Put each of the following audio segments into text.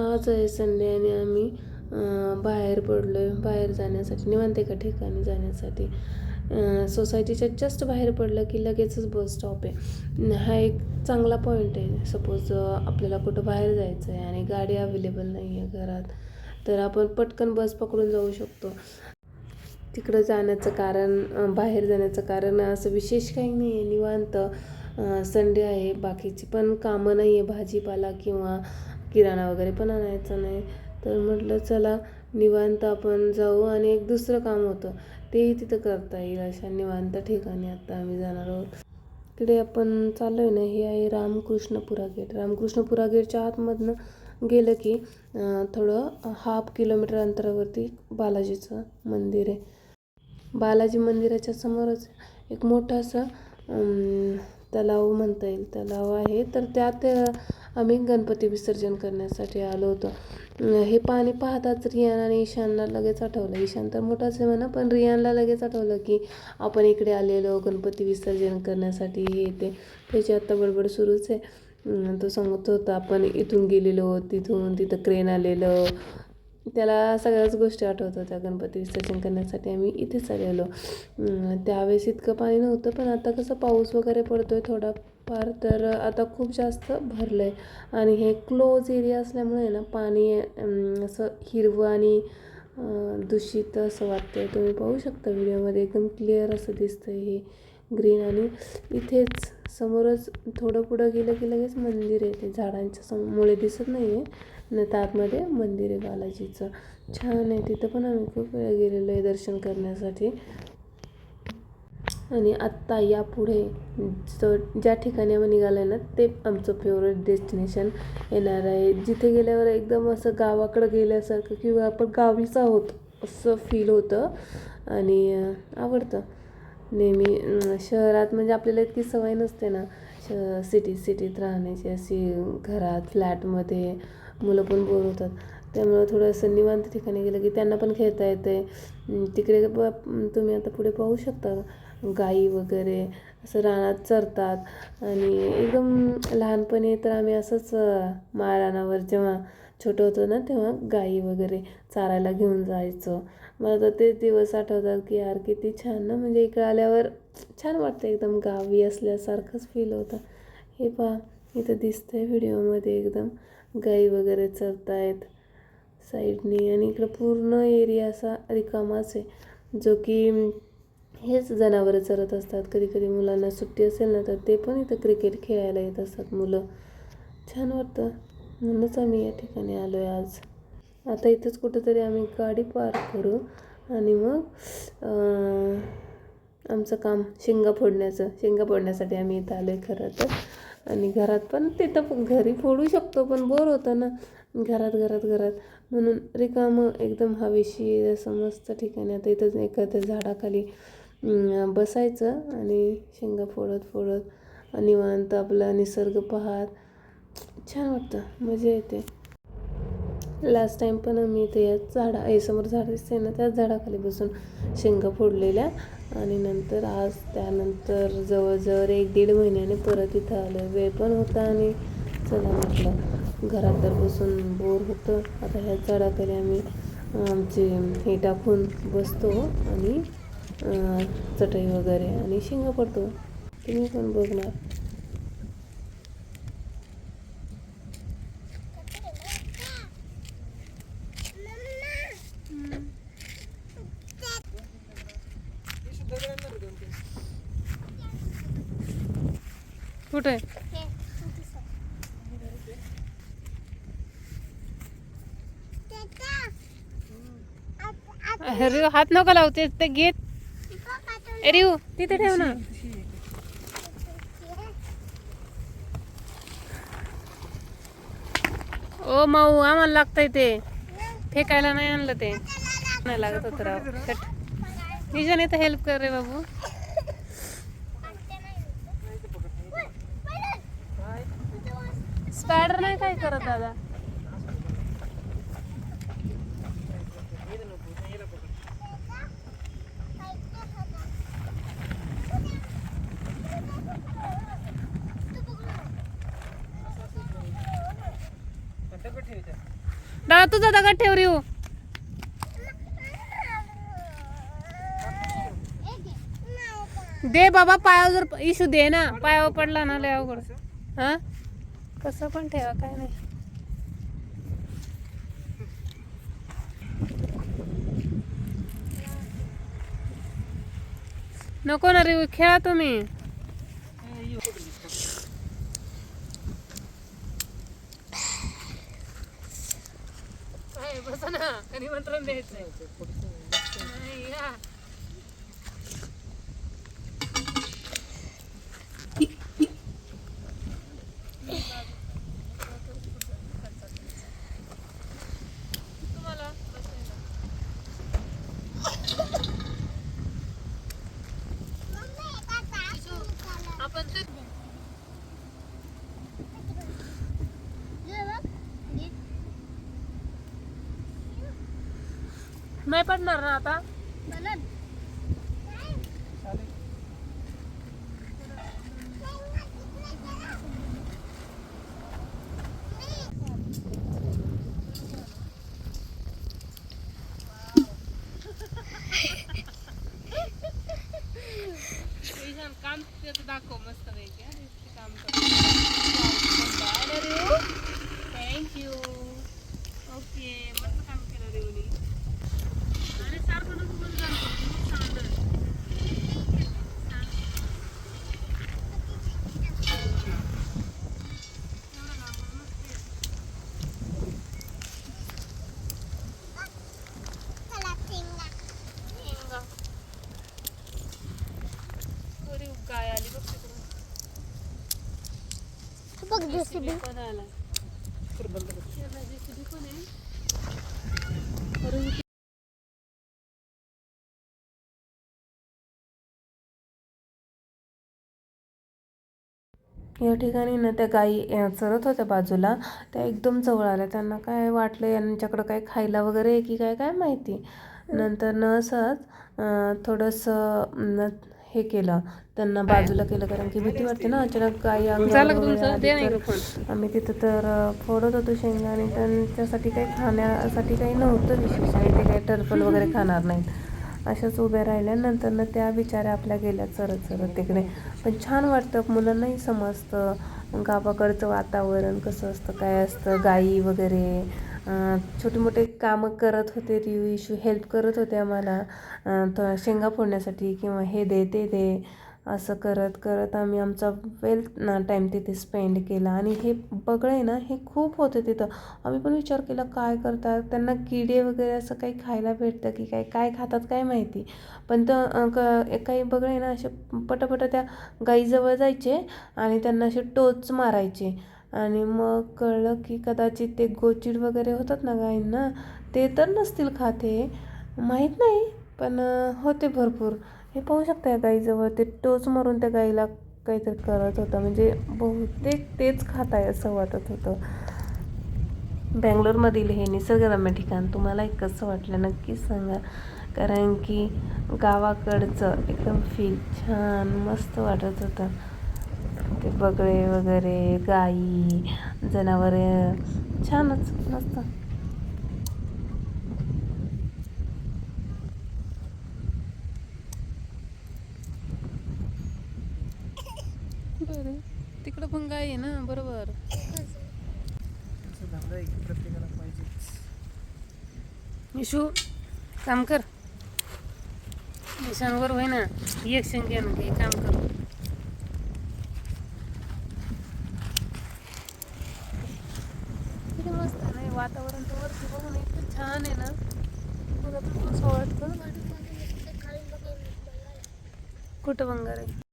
आज आहे संडे आणि आम्ही बाहेर पडलो आहे बाहेर जाण्यासाठी निवांत एका ठिकाणी जाण्यासाठी. सोसायटीच्या जस्ट बाहेर पडलं की लगेचच बस स्टॉप आहे. हा एक चांगला पॉईंट आहे. सपोज आपल्याला कुठं बाहेर जायचं आहे आणि गाडी अवेलेबल नाही आहे घरात तर आपण पटकन बस पकडून जाऊ शकतो. तिकडं जाण्याचं कारण बाहेर जाण्याचं कारण असं विशेष काही नाही आहे. निवांत संडे आहे बाकीची पण कामं नाही आहे भाजीपाला किंवा किराणा वगैरे पण आणायचा नाही. तर म्हटलं चला निवांत आपण जाऊ आणि एक दुसरं काम होतं. तेही तिथं करता येईल अशा निवांत ठिकाणी आत्ता आम्ही जाणार आहोत. इकडे आपण चाललो आहे ना हे आहे रामकृष्णपुरा गेट. रामकृष्णपुरा गेटच्या आतमधनं गेलं की थोडं हाफ किलोमीटर अंतरावरती बालाजीचं मंदिर आहे. बालाजी मंदिराच्या समोरच एक मोठं असं तलाव म्हणता येईल. तलाव आहे. तर त्यात आम्ही गणपती विसर्जन करण्यासाठी आलो होतो. हे पाणी पाहताच रियान आणि ईशानला लगेच आठवलं. ईशान तर मोठाच आहे म्हणा पण रियानला लगेच आठवलं की आपण इकडे आलेलो गणपती विसर्जन करण्यासाठी हे ते. त्याची आत्ता बडबड सुरूच आहे. तो सांगत होता आपण इथून गेलेलो तिथून तिथं क्रेन आलेलं त्याला सगळ्याच गोष्टी आठवत होत्या. गणपती विसर्जन करण्यासाठी आम्ही इथेच आलेलो त्यावेळेस इतकं पाणी नव्हतं पण आता कसं पाऊस वगैरे पडतो आहे थोडाफार तर आता खूप जास्त भरलं आहे आणि हे क्लोज एरिया असल्यामुळे ना पाणी असं हिरवं आणि दूषित असं वाटतं आहे तुम्ही पाहू शकता व्हिडिओमध्ये एकदम क्लिअर असं दिसतंय हे. ग्रीन आणि इथेच समोरच थोडं पुढं गेलं की लगेच मंदिर आहे ते झाडांच्या समोर दिसत नाही आहे न तर आतमध्ये मंदिर आहे बालाजीचं. छान आहे तिथं पण आम्ही खूप वेळा गेलेलो आहे दर्शन करण्यासाठी. आणि आत्ता यापुढे ज ज्या ठिकाणी आम्ही निघालो आहे ना ते आमचं फेवरेट डेस्टिनेशन येणार आहे. जिथे गेल्यावर एकदम असं गावाकडं गेल्यासारखं किंवा आपण गावीच आहोत असं फील होतं. आणि आवडतं. नेहमी शहरात म्हणजे आपल्याला इतकी सवय नसते ना. श सिटी सिटीत राहण्याची अशी घरात फ्लॅटमध्ये मुलं पण बोर होतात. त्यामुळं थोडंसं निवांत ठिकाणी गेलं की त्यांना पण खेळता येते तिकडे ब तुम्ही आता पुढे पाहू शकता. गाई वगैरे असं रानात चरतात. आणि एकदम लहानपणी तर आम्ही असंच अं, माळरानावर जेव्हा छोटं होतो ना तेव्हा गाई वगैरे चारायला घेऊन जायचो. मला तर तेच दिवस आठवतात की यार किती छान ना. म्हणजे इकडे आल्यावर छान वाटतं एकदम गावी असल्यासारखंच फील होतं. हे पहा इथं दिसतं आहे व्हिडिओमध्ये एकदम. गाई वगैरे चरतायत साईडनी. आणि इकडं पूर्ण एरिया असा रिकामाच आहे. जो की हेच जनावरं चरत असतात. कधी कधी मुलांना सुट्टी असेल ना तर ते पण इथं क्रिकेट खेळायला येत असतात मुलं. छान वाटतं. म्हणूनच आम्ही या ठिकाणी आलो आहे आज. आता इथंच कुठंतरी आम्ही गाडी पार्क करू आणि मग आमचं काम शेंगा फोडण्याचं शेंगा फोडण्यासाठी आम्ही इथं आलो आहे खरं तर आणि घरात पण तिथं पण घरी फोडू शकतो पण बोर होतं ना. घरात घरात घरात. म्हणून रिकामं एकदम हवेशी असं मस्त ठिकाणी आता इथंच एखाद्या झाडाखाली बसायचं आणि शेंगा फोडत फोडत निवांत आपला निसर्ग पाहत. छान वाटतं मजा येते. लास्ट टाईम पण आम्ही इथे या झाडा हे समोर झाड दिसते ना त्याच झाडाखाली बसून शेंगा फोडलेल्या. आणि नंतर आज त्यानंतर जवळजवळ एक दीड महिन्याने परत इथं आलं वेळ पण होता आणि चला म्हटलं घरात तर बसून बोर होतं. आता ह्या झाडाखाली आम्ही आमचे हे टाकून बसतो आणि चटई वगैरे आणि शेंगा पडतो तुम्ही पण बघणार. कुठे अरे हात नको लावते ते घेत. अरे तिथे ठेव ना. ओ माऊ, आम्हाला लागतंय ते. फेकायला नाही आणलं ते. नाही लागत निजाने तर हेल्प कर रे बाबू. स्पॅडर नाही काय करत दादा? दगड ठेवायचे दादा तुझा दगड ठेव रे हो. दे बाबा पायावर इशू दे ना पायावर पडला ना लय अवघड. हा? कसं पण ठेवा काय नाही. नको ना रे खेळा तुम्ही बस ना निमंत्रण द्यायचं नाही या. तुम्हाला बसायला. आपण ते नाही पडणार ना आता ईशान काम त्याचं दाखव मस्त पैकी हा. ते काम थँक्यू ओके मस्त काम केलं रेवणी आणि सारखं नको बोलू जाऊ. सांगत. एवढं लांबून मस्त आहे. हिंगा. अरे गाय आली बघ तिकडून. या ठिकाणी ना त्या गायी अ, चरत होत्या बाजूला. त्या एकदम जवळ आल्या. त्यांना काय वाटलं यांच्याकडं काय खायला वगैरे आहे की काय काय माहिती. नंतर न असंच थोडंसं हे केलं त्यांना बाजूला केलं कारण की भीती वाटते ना अचानक तर. आम्ही तिथं तर फोडत होतो शेंगा आणि त्यांच्यासाठी काही खाण्यासाठी काही नव्हतं विशेष आणि ते काही टर्फल वगैरे खाणार नाहीत अशाच उभ्या राहिल्या नंतर ना त्या बिचाऱ्या आपल्या गेल्या चरत चरत तिकडे पण छान वाटतं मुलांनाही समजतं गावाकडचं वातावरण कसं असतं काय असतं गाई वगैरे छोटे मोठे कामं करत होते रिव्ह इशू हेल्प करत होते आम्हाला. अं, शेंगा फोडण्यासाठी किंवा हे दे ते दे असं करत करत आम्ही आमचा वेल ना टाईम तिथे स्पेंड केला. आणि हे बगळे ना हे खूप होते तिथं. आम्ही पण विचार केला काय करतात? त्यांना किडे वगैरे असं काही खायला भेटतं की काय? काय खातात काय माहिती? पण तर काही बगळे ना असे पटापट त्या गाईजवळ जायचे आणि त्यांना असे टोच मारायचे. आणि मग कळलं की कदाचित ते गोचिड वगैरे होतात ना गाईंना ते तर नसतील खाते माहीत नाही पण होते भरपूर. हे पाहू शकता या गाईजवळ ते टोच मारून त्या गाईला काहीतरी करत होतं. म्हणजे बहुतेक तेच खात आहे असं वाटत होतं. बँगलोरमधील हे निसर्गरम्य ठिकाण तुम्हाला एक कसं वाटलं नक्कीच सांगा. कारण की गावाकडचं एकदम फील छान मस्त वाटत होतं. ते बगळे वगैरे गाई जनावरे छानच मस्त. बरं. तिकडं पण गाय आहे ना? बरोबर. प्रत्येकाला पाहिजे मिशू काम कर. मिशांवर होय ना एक शेंग काम कर किती मस्त आहे ना वातावरण तर वरती बघून इतकं छान आहे ना. मला तर असं वाटतं कुठं बंगार आहे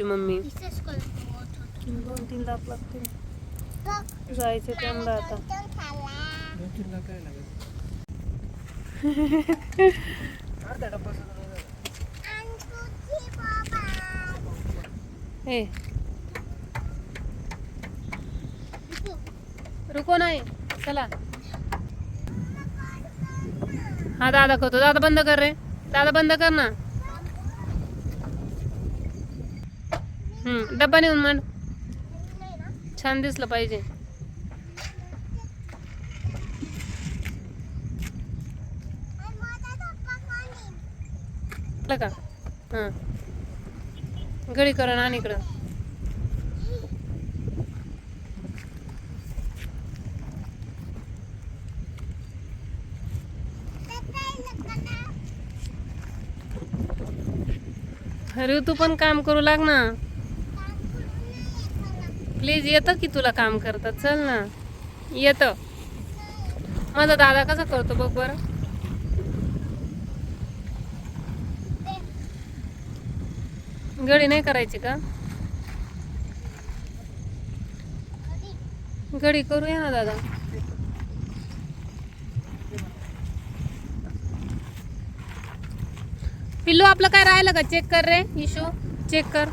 तुमची मम्मी. दोन तीन लागतील. बघ, जायचं त्यांना आता. लाख. ए. रुको. नाही. चला. हा दादा करतो. दादा बंद कर रे. दादा बंद कर ना. हम्म डब्बा नेऊन मांड छान दिसलं पाहिजे. का? हां. गडी करून आणि इकडं. अरे तू पण काम करू लाग ना काम करून नाही येत मला. प्लीज येतं की तुला काम करतात. चल ना. येतं. माझा दादा कसा करतो बघ बरं. गडी नाही करायची का? गडी करूया ना दादा. पिल्लू आपलं काय राहिलं का? चेक कर रे इशू चेक कर.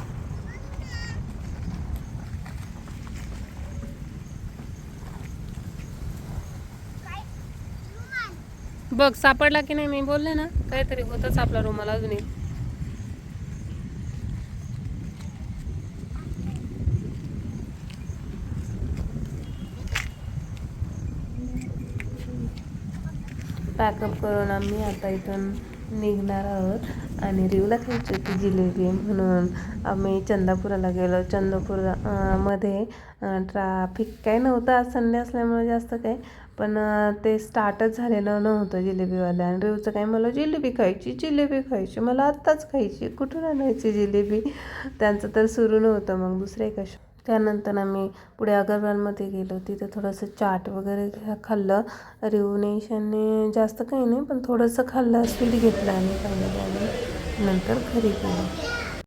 बघ सापडला की नाही मी बोलले ना काहीतरी होतच आपला रुमाल अजूनही. पॅकअप करून आम्ही आता इथून निघणार आहोत. आणि रिवला खायची होती जिलेबी म्हणून. आम्ही चंदापुराला गेलो. चंदापूरमध्ये ट्राफिक काही नव्हतं. आज संडे असल्यामुळे जास्त काही पण ते स्टार्टच झालेलं नव्हतं जिलेबीवाल्या आणि रेवचं काय मला जिलेबी खायची जिलेबी खायची मला आत्ताच खायची. कुठून आणायची जिलेबी? त्यांचं तर सुरू नव्हतं मग दुसरे कशा? त्यानंतर आम्ही पुढे अगरवालमध्ये गेलो. तिथे थोडंसं चाट वगैरे खाल्लं. रिवने जास्त काही नाही पण थोडंसं खाल्लं स्वीट घेतलं आणि खाल्लं आणि नंतर घरी गेलो.